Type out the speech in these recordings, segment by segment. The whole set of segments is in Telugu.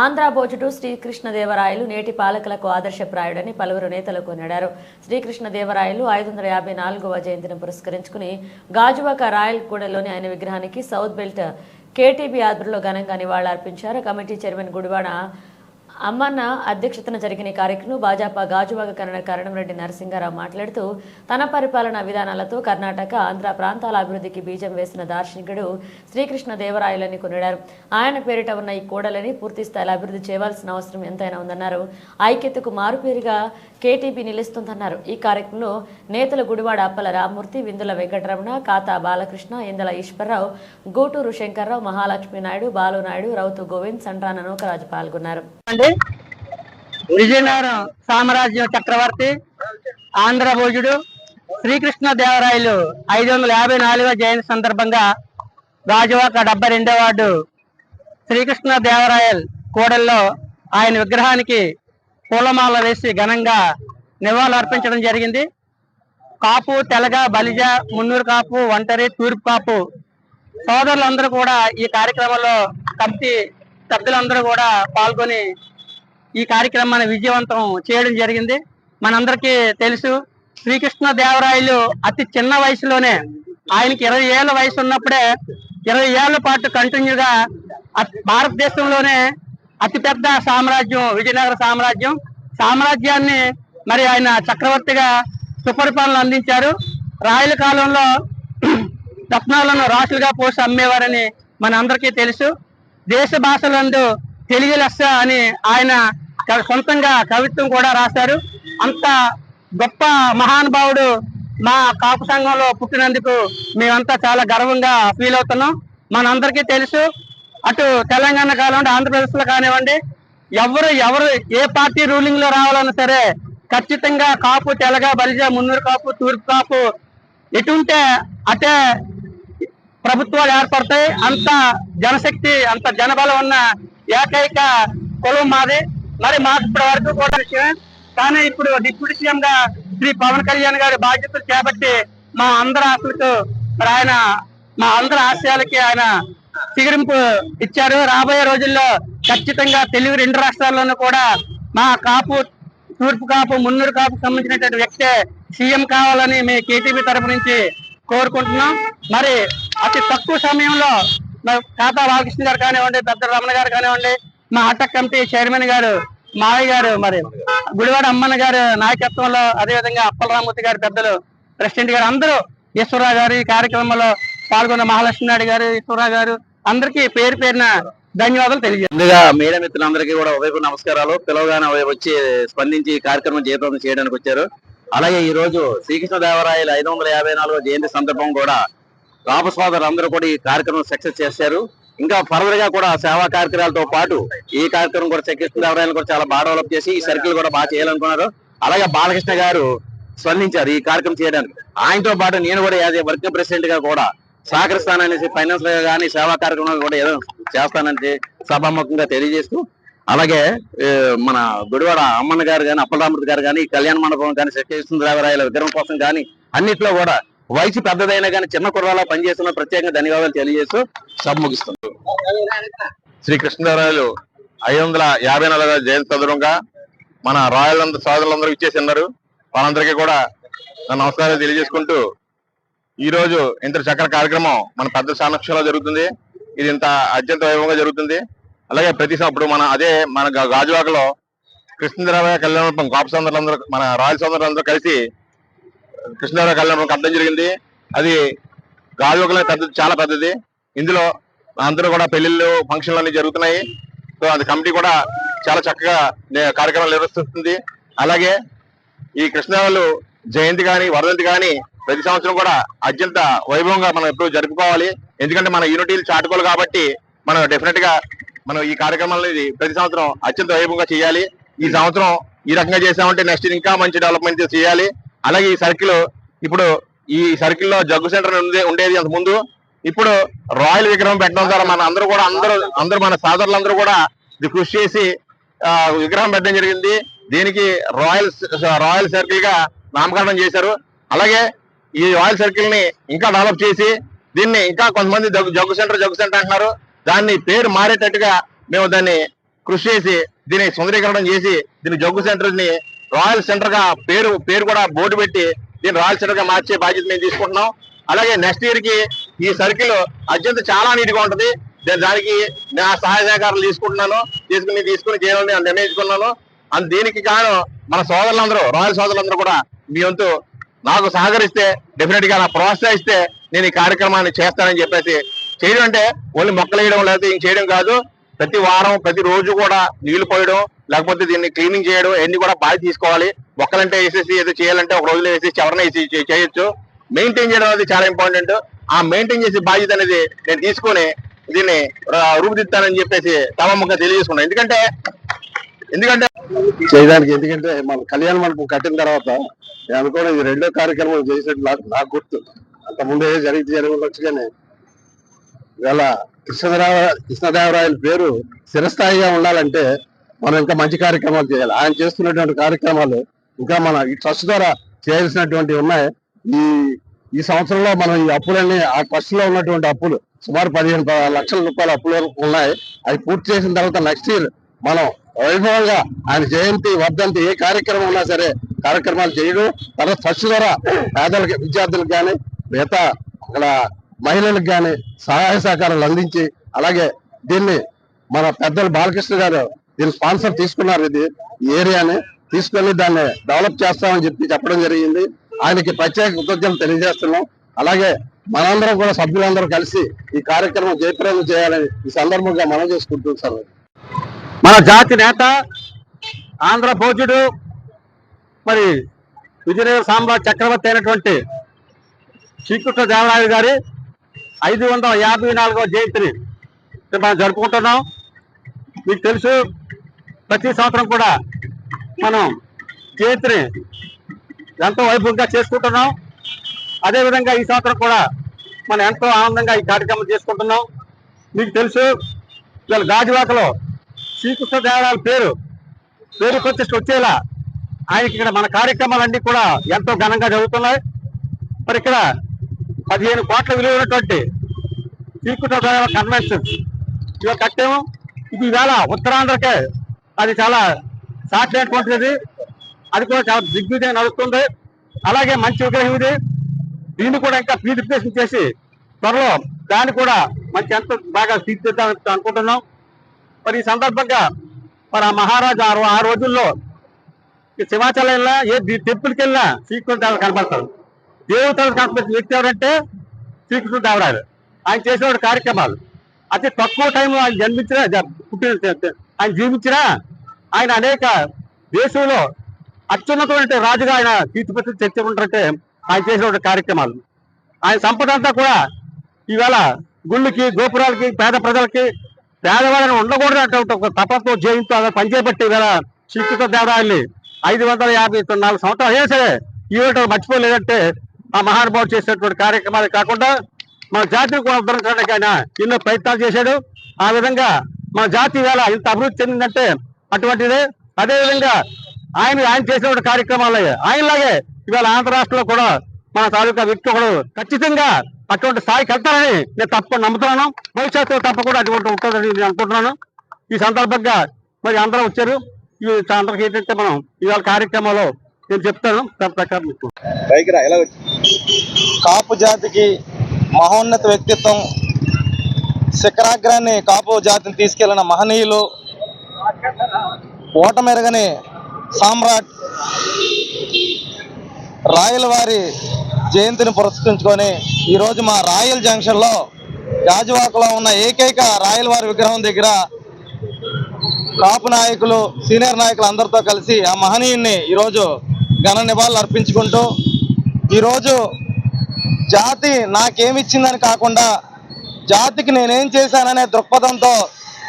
ఆంధ్ర భోజుడు శ్రీకృష్ణదేవరాయలు నేటి పాలకులకు ఆదర్శప్రాయుడని పలువురు నేతలు కొనియాడారు శ్రీకృష్ణదేవరాయలు ఐదు వందల యాభై నాలుగవ జయంతిని పురస్కరించుకుని గాజువాక రాయల్ కూడలోని ఆయన విగ్రహానికి సౌత్ బెల్ట్ కేటీబీ ఆధ్వర్యంలో ఘనంగా నివాళులర్పించారు. కమిటీ చైర్మన్ గుడివాడ అమ్మన్న అధ్యక్షతన జరిగిన ఈ కార్యక్రమం భాజపా గాజువాగ కన్నడ కరణంరెడ్డి నరసింహారావు మాట్లాడుతూ తన పరిపాలనా విధానాలతో కర్ణాటక ఆంధ్ర ప్రాంతాల అభివృద్ధికి బీజం వేసిన దార్శనికుడు శ్రీకృష్ణ దేవరాయలని కొనిడారు. ఆయన పేరిట ఉన్న ఈ కూడలని పూర్తి స్థాయిలో అభివృద్ధి చేయవలసిన అవసరం ఎంతైనా ఉందన్నారు. ఐక్యతకు మారుపేరుగా కేటీపీ నిలుస్తుందన్నారు. ఈ కార్యక్రమంలో నేతల గుడివాడ అప్పల రామ్మూర్తి విందుల వెంకటరమణ కాతా బాలకృష్ణ ఇందల ఈశ్వరరావు గూటూరు శంకర్రావు మహాలక్ష్మి నాయుడు బాలు నాయుడు రౌతు గోవింద్ సండ్రాన నూకరాజు పాల్గొన్నారు. అండి విజయనగరం సామ్రాజ్యం చక్రవర్తి ఆంధ్రభోజుడు శ్రీకృష్ణ దేవరాయలు ఐదు వందల యాభై నాలుగవ జయంతి సందర్భంగా రాజవాక డెబ్బై రెండో వార్డు శ్రీకృష్ణ దేవరాయల్ కూడల్లో ఆయన విగ్రహానికి పూలమాల వేసి ఘనంగా నివాళులర్పించడం జరిగింది. కాపు తెలగ బలిజ మున్నూరు కాపు ఒంటరి తూర్పు కాపు సోదరులందరూ కూడా ఈ కార్యక్రమంలో కమిటీ పెద్దలందరూ కూడా పాల్గొని ఈ కార్యక్రమాన్ని విజయవంతం చేయడం జరిగింది. మనందరికీ తెలుసు శ్రీకృష్ణ దేవరాయలు అతి చిన్న వయసులోనే ఆయనకి ఇరవై ఏళ్ళ వయసు ఉన్నప్పుడే ఇరవై ఏళ్ళ పాటు కంటిన్యూగా భారతదేశంలోనే అతిపెద్ద సామ్రాజ్యం విజయనగర సామ్రాజ్యం. సామ్రాజ్యాన్ని మరి ఆయన చక్రవర్తిగా సుపరిపాలన అందించారు. రాయల కాలంలో రత్నాలను రాసులుగా పోసి అమ్మేవారని మన అందరికీ తెలుసు. దేశ భాషలందు తెలుగు లెస్స అని ఆయన సొంతంగా కవిత్వం కూడా రాశారు. అంత గొప్ప మహానుభావుడు మా కాపు సంఘంలో పుట్టినందుకు మేమంతా చాలా గర్వంగా ఫీల్ అవుతున్నాం. మనందరికీ తెలుసు అటు తెలంగాణ కానివ్వండి ఆంధ్రప్రదేశ్లో కానివ్వండి ఎవరు ఎవరు ఏ పార్టీ రూలింగ్లో రావాలన్నా సరే ఖచ్చితంగా కాపు తెలగ బలిజ మున్నూరు కాపు తూర్పు కాపు ఎటుంటే అటే ప్రభుత్వాలు ఏర్పడతాయి. అంత జనశక్తి అంత జనబలం ఉన్న ఏకైక కులం మాది. మరి మాకు ఇప్పటి వరకు కూడా విషయం కానీ ఇప్పుడు డిప్యూటీ సీఎం గా శ్రీ పవన్ కళ్యాణ్ గారి బాధ్యతలు చేపట్టి మా అందరి ఆశలకు మరి ఆయన మా అందరి ఆశయాలకి ఆయన చిగురింపు ఇచ్చారు. రాబోయే రోజుల్లో ఖచ్చితంగా తెలుగు రెండు రాష్ట్రాల్లోనూ కూడా మా కాపు తూర్పు కాపు మున్నూరు కాపు సంబంధించినటువంటి వ్యక్తే సీఎం కావాలని మీ కేటీపీ తరపు నుంచి కోరుకుంటున్నాం. మరి అతి తక్కువ సమయంలో మా ఖాతా బాలకృష్ణ గారు కానివ్వండి పెద్ద రమణ గారు కానివ్వండి మా అట్ట కమిటీ చైర్మన్ గారు మావయ్య గారు మరి గుడివాడ అమ్మన్న గారు నాయకత్వంలో అదేవిధంగా అప్పలరామూర్తి గారు పెద్దలు ప్రెసిడెంట్ గారు అందరూ ఈశ్వరరావు గారు ఈ కార్యక్రమంలో పాల్గొన్న మహాలక్ష్మి నాయుడు గారు ఈశ్వరరావు గారు అందరికీ పేరు పేరున ధన్యవాదాలు తెలియజేస్తాను ముందుగా మీడియా మిత్రులందరికీ కూడా ఉదయపు నమస్కారాలు. పిలవగానే వచ్చి స్పందించి కార్యక్రమం జీవితం చేయడానికి వచ్చారు. అలాగే ఈ రోజు శ్రీకృష్ణదేవరాయల ఐదు వందల యాభై నాలుగో జయంతి సందర్భం కూడా రామ సోదరులు అందరూ కూడా ఈ కార్యక్రమం సక్సెస్ చేశారు. ఇంకా ఫర్దర్గా కూడా సేవా కార్యక్రమాలతో పాటు ఈ కార్యక్రమం కూడా శ్రీకృష్ణదేవరాయలు కూడా చాలా బాగా డెవలప్ చేసి ఈ సర్కిల్ కూడా బాగా చేయాలనుకున్నారు. అలాగే బాలకృష్ణ గారు స్పందించారు ఈ కార్యక్రమం చేయడానికి. ఆయనతో పాటు నేను కూడా యాజ్ ఏ వర్కింగ్ ప్రెసిడెంట్గా కూడా సహకరిస్తాననేసి ఫైనాన్స్గా కానీ సేవా కార్యక్రమాలు కూడా ఏదో చేస్తానని సభాముఖంగా తెలియజేస్తూ అలాగే మన గుడివాడ అమ్మన్న గారు కానీ అప్పలరామృతి గారు కానీ కళ్యాణ మండపం కానీ శ్రీకృష్ణదేవరాయల విగ్రహం కోసం కానీ అన్నిట్లో కూడా వయసు పెద్దదైనా కానీ చిన్న కుర్రాలో పనిచేస్తున్న ప్రత్యేకంగా ధన్యవాదాలు తెలియజేస్తూ సభ ముగిస్తుంది. శ్రీ కృష్ణదేవరాయలు ఐదు వందల యాభై నాలుగు జయంతి సందర్భంగా మన రాయలందరూ సోదరులందరూ ఇచ్చేసి ఉన్నారు వాళ్ళందరికీ కూడా నా నమస్కారాలు తెలియజేసుకుంటూ ఈ రోజు ఇంత చక్కర కార్యక్రమం మన పెద్ద సమక్షంలో జరుగుతుంది. ఇది ఇంత అత్యంత వైభవంగా జరుగుతుంది. అలాగే ప్రతి ఇప్పుడు మన అదే మన గాజువాకలో కృష్ణదేవరాయ కళ్యాణ గోప సోదరులందరూ మన రాయల సోదరులందరూ కలిసి కృష్ణదేవరాయ కళ్యాణం అర్థం జరిగింది. అది గాజువాకలో పెద్ద చాలా పెద్దది. ఇందులో అందరూ కూడా పెళ్ళిళ్ళు ఫంక్షన్లు అన్ని జరుగుతున్నాయి. సో అది కమిటీ కూడా చాలా చక్కగా కార్యక్రమాలు నిర్వహిస్తుంది. అలాగే ఈ కృష్ణదేవులు జయంతి కానీ వరదంతి కానీ ప్రతి సంవత్సరం కూడా అత్యంత వైభవంగా మనం ఎప్పుడు జరుపుకోవాలి. ఎందుకంటే మన యూనిటీలు చాటుకోవాలి కాబట్టి మనం డెఫినెట్గా మనం ఈ కార్యక్రమాలు ఇది ప్రతి సంవత్సరం అత్యంత వైభవంగా చేయాలి. ఈ సంవత్సరం ఈ రకంగా చేసామంటే నెక్స్ట్ ఇంకా మంచి డెవలప్మెంట్ చేయాలి. అలాగే ఈ సర్కిల్ ఇప్పుడు ఈ సర్కిల్లో జగ్గు సెంటర్ ఉండే- ఉండేది అంత ముందు. ఇప్పుడు రాయల్ విగ్రహం పెట్టడం ద్వారా మన అందరూ కూడా అందరూ అందరూ మన సోదరులందరూ కూడా కృషి చేసి విగ్రహం పెట్టడం జరిగింది. దీనికి రాయల్ రాయల్ సర్కిల్గా నామకరణం చేశారు. అలాగే ఈ రాయల్ సర్కిల్ని ఇంకా డెవలప్ చేసి దీన్ని ఇంకా కొంతమంది జగ్గు జగ్గు సెంటర్ జగ్గు సెంటర్ అంటున్నారు. దాన్ని పేరు మారేటట్టుగా మేము దాన్ని కృషి చేసి దీన్ని సుందరీకరణం చేసి దీని జగ్గు సెంటర్ని రాయల్ సెంటర్గా పేరు పేరు కూడా బోర్డు పెట్టి దీన్ని రాయల్ సెంటర్గా మార్చే బాధ్యత మేము తీసుకుంటున్నాం. అలాగే నెక్స్ట్ ఇయర్కి ఈ సర్కిల్ అత్యంత చాలా నీట్గా ఉంటది దానికి నా సహాయ సహకారాలు తీసుకుంటున్నాను. తీసుకుని తీసుకుని చేయాలని నిర్ణయించుకున్నాను. అండ్ దీనికి కారణం మన సోదరులందరూ రాయల్ సోదరులందరూ కూడా మీ వంతు నాకు సహకరిస్తే డెఫినెట్గా ప్రోత్సహిస్తే నేను ఈ కార్యక్రమాన్ని చేస్తానని చెప్పేసి చేయడం అంటే ఓన్లీ మొక్కలు వేయడం లేకపోతే ఇంక చేయడం కాదు. ప్రతి వారం ప్రతి రోజు కూడా నీళ్ళు పోయడం లేకపోతే దీన్ని క్లీనింగ్ చేయడం ఎన్ని కూడా బాగా తీసుకోవాలి. మొక్కలంటే వేసేసి ఏదో చేయాలంటే ఒక రోజులో వేసేసి ఎవరైనా వేసి చేయొచ్చు. మెయింటైన్ చేయడం అనేది చాలా ఇంపార్టెంట్. ఆ మెయింటైన్ చేసే బాధ్యత అనేది నేను తీసుకొని దీన్ని రూపుదిద్దానని చెప్పేసి తమమ్మగా తెలియజేసుకున్నాను. ఎందుకంటే ఎందుకంటే చేయడానికి ఎందుకంటే మన కళ్యాణ మండపం కట్టిన తర్వాత నేను అనుకోవడం ఇది రెండో కార్యక్రమం చేసినట్టు నాకు నాకు గుర్తు. అంత ముందే జరిగితే జరిగి ఉండొచ్చు కానీ ఇవాళ కృష్ణదేవ కృష్ణదేవరాయల పేరు స్థిరస్థాయిగా ఉండాలంటే మనం ఇంకా మంచి కార్యక్రమాలు చేయాలి. ఆయన చేస్తున్నటువంటి కార్యక్రమాలు ఇంకా మన ఈ ట్రస్ట్ ద్వారా చేయాల్సినటువంటివి ఉన్నాయి. ఈ ఈ సంవత్సరంలో మనం ఈ అప్పులన్నీ ఆ ట్రస్ట్లో ఉన్నటువంటి అప్పులు సుమారు పదిహేను లక్షల రూపాయల అప్పులు ఉన్నాయి. అవి పూర్తి చేసిన తర్వాత నెక్స్ట్ ఇయర్ మనం వైభవంగా ఆయన జయంతి వర్ధంతి ఏ కార్యక్రమం ఉన్నా సరే కార్యక్రమాలు చేయడం. తర్వాత ట్రస్ట్ ద్వారా పేదలకి విద్యార్థులకు కానీ మిగతా అక్కడ మహిళలకు కానీ సహాయ సహకారాలు అందించి అలాగే దీన్ని మన పెద్దలు బాలకృష్ణ గారు దీన్ని స్పాన్సర్ తీసుకున్నారు ఇది ఈ ఏరియాని తీసుకెళ్ళి దాన్ని డెవలప్ చేస్తామని చెప్పి చెప్పడం జరిగింది. ఆయనకి ప్రత్యేక కృతజ్ఞతలు తెలియజేస్తున్నాం. అలాగే మనందరం కూడా సభ్యులందరూ కలిసి ఈ కార్యక్రమం జయప్రదం చేయాలని ఈ సందర్భంగా మనం చేసుకుంటున్నాం సార్. మన జాతి నేత ఆంధ్ర భోజుడు మరి విజయనగర సామ్రాజ్య చక్రవర్తి అయినటువంటి శ్రీకృష్ణ దేవరాయ గారి ఐదు వందల యాభై నాలుగవ జయంతిని మనం జరుపుకుంటున్నాం. మీకు తెలుసు ప్రతి సంవత్సరం కూడా మనం జయంతిని ఎంతో వైభవంగా చేసుకుంటున్నాం. అదేవిధంగా ఈ సంవత్సరం కూడా మనం ఎంతో ఆనందంగా ఈ కార్యక్రమం చేసుకుంటున్నాం. మీకు తెలుసు వీళ్ళ గాజువాకలో శ్రీకృష్ణ దేవాలయాల పేరు పేరు ప్రతిష్ట వచ్చేలా ఆయనకి ఇక్కడ మన కార్యక్రమాలన్నీ కూడా ఎంతో ఘనంగా జరుగుతున్నాయి. మరి ఇక్కడ పదిహేను కోట్ల విలువైనటువంటి ఉన్నటువంటి కన్వెన్షన్ ఇవాళ కట్టాము. ఇది ఈవేళ ఉత్తరాంధ్రకే అది చాలా సాటినటువంటిది అది కూడా చాలా దిగ్విజయం నడుస్తుంది. అలాగే మంచి విగ్రహం ఇది. దీన్ని కూడా ఇంకా ప్యూరిఫికేషన్ చేసి త్వరలో దాన్ని కూడా మంచి ఎంత బాగా తీర్చిదిద్దామని అనుకుంటున్నాం. మరి ఈ సందర్భంగా మరి ఆ మహారాజా ఆ రోజుల్లో శివాచలంలో ఏ టెంపుల్కి వెళ్ళినా శ్రీకృష్ణ దేవరాయలు కనపడతారు దేవతలు కనపడిన వ్యక్తి ఎవరంటే శ్రీకృష్ణ దేవరాయలు. ఆయన చేసిన కార్యక్రమాలు. అతి తక్కువ టైంలో ఆయన జన్మించిన పుట్టిన ఆయన జీవించిన ఆయన అనేక దేశంలో అత్యున్నతమైన రాజుగా ఆయన తీర్చిపెట్టి ఉంటే ఆయన చేసిన కార్యక్రమాలు. ఆయన సంపద అంతా కూడా ఈవేళ గుళ్ళకి గోపురాలకి పేద ప్రజలకి పేదవాళ్ళని ఉండకూడదు అంటే ఒక తపస్సు జయంతో పనిచేయబట్టి ఈవేళ శ్రీకృష్ణ దేవరాయల్ని ఐదు వందల యాభై నాలుగు సంవత్సరాలు అయినా సరే ఈవేళ మర్చిపోలేదంటే ఆ మహానుభావుడు చేసినటువంటి కార్యక్రమాలు కాకుండా మన జాతిని కూడా ఆయన ఎన్నో ప్రయత్నాలు చేశాడు. ఆ విధంగా మన జాతి వేళ ఇంత అభివృద్ధి చెందిందంటే అటువంటిదే. అదే విధంగా ఆయన ఆయన చేసినటువంటి కార్యక్రమాలు ఆయనలాగే ఇవాళ ఆంధ్ర రాష్ట్రంలో కూడా మన తాలూకా వ్యక్తి కూడా ఖచ్చితంగా అటువంటి స్థాయికి వెళ్తారని నేను తప్పకుండా నమ్ముతున్నాను. భవిష్యత్తులో తప్పకుండా అటువంటి ఉంటుందని నేను అనుకుంటున్నాను. ఈ సందర్భంగా మరి అందరూ వచ్చారు. ఈ అందరికి ఏంటంటే మనం ఇవాళ కార్యక్రమంలో నేను చెప్తాను. దాని ప్రకారం కాపు జాతికి మహోన్నత వ్యక్తిత్వం శిఖరాగ్రాన్ని కాపు జాతిని తీసుకెళ్ళిన మహనీయులు ఓటమెరగని సామ్రాట్ రాయల వారి జయంతిని పురస్కరించుకొని ఈరోజు మా రాయల్ జంక్షన్లో గాజువాకలో ఉన్న ఏకైక రాయల వారి విగ్రహం దగ్గర కాపు నాయకులు సీనియర్ నాయకులు అందరితో కలిసి ఆ మహనీయుణ్ణి ఈరోజు ఘన నివాళులు అర్పించుకుంటూ ఈరోజు జాతి నాకేమిచ్చిందని కాకుండా జాతికి నేనేం చేశాననే దృక్పథంతో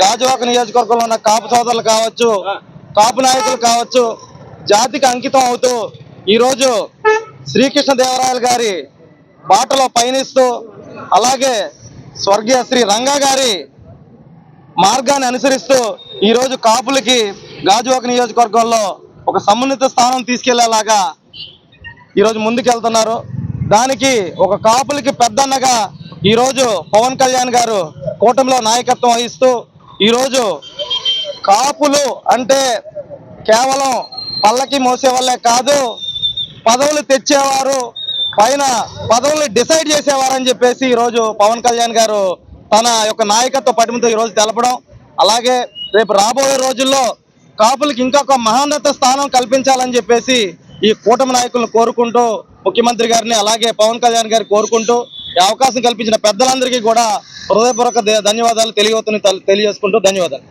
గాజువాక నియోజకవర్గంలో ఉన్న కాపు సోదరులు కావచ్చు కాపు నాయకులు కావచ్చు జాతికి అంకితం అవుతూ ఈరోజు శ్రీకృష్ణ దేవరాయలు గారి బాటలో పయనిస్తూ అలాగే స్వర్గీయ శ్రీ రంగా గారి మార్గాన్ని అనుసరిస్తూ ఈరోజు కాపులకి గాజువాక నియోజకవర్గంలో ఒక సమున్నత స్థానం తీసుకెళ్ళేలాగా ఈరోజు ముందుకెళ్తున్నారు. దానికి ఒక కాపులకి పెద్దన్నగా ఈరోజు పవన్ కళ్యాణ్ గారు కూటమిలో నాయకత్వం వహిస్తూ ఈరోజు కాపులు అంటే కేవలం పల్లకి మోసే వాళ్ళే కాదు పదవులు తెచ్చేవారు పైన పదవుల్ని డిసైడ్ చేసేవారని చెప్పేసి ఈరోజు పవన్ కళ్యాణ్ గారు తన యొక్క నాయకత్వ పటిమతో ఈరోజు తెలపడం. అలాగే రేపు రాబోయే రోజుల్లో కాపులకి ఇంకొక మహోన్నత స్థానం కల్పించాలని చెప్పేసి ఈ కూటమి నాయకులను కోరుకుంటూ ముఖ్యమంత్రి గారిని అలాగే పవన్ కళ్యాణ్ గారిని కోరుకుంటూ ఈ అవకాశం కల్పించిన పెద్దలందరికీ కూడా హృదయపూర్వక ధన్యవాదాలు తెలియ తెలియజేసుకుంటూ ధన్యవాదాలు.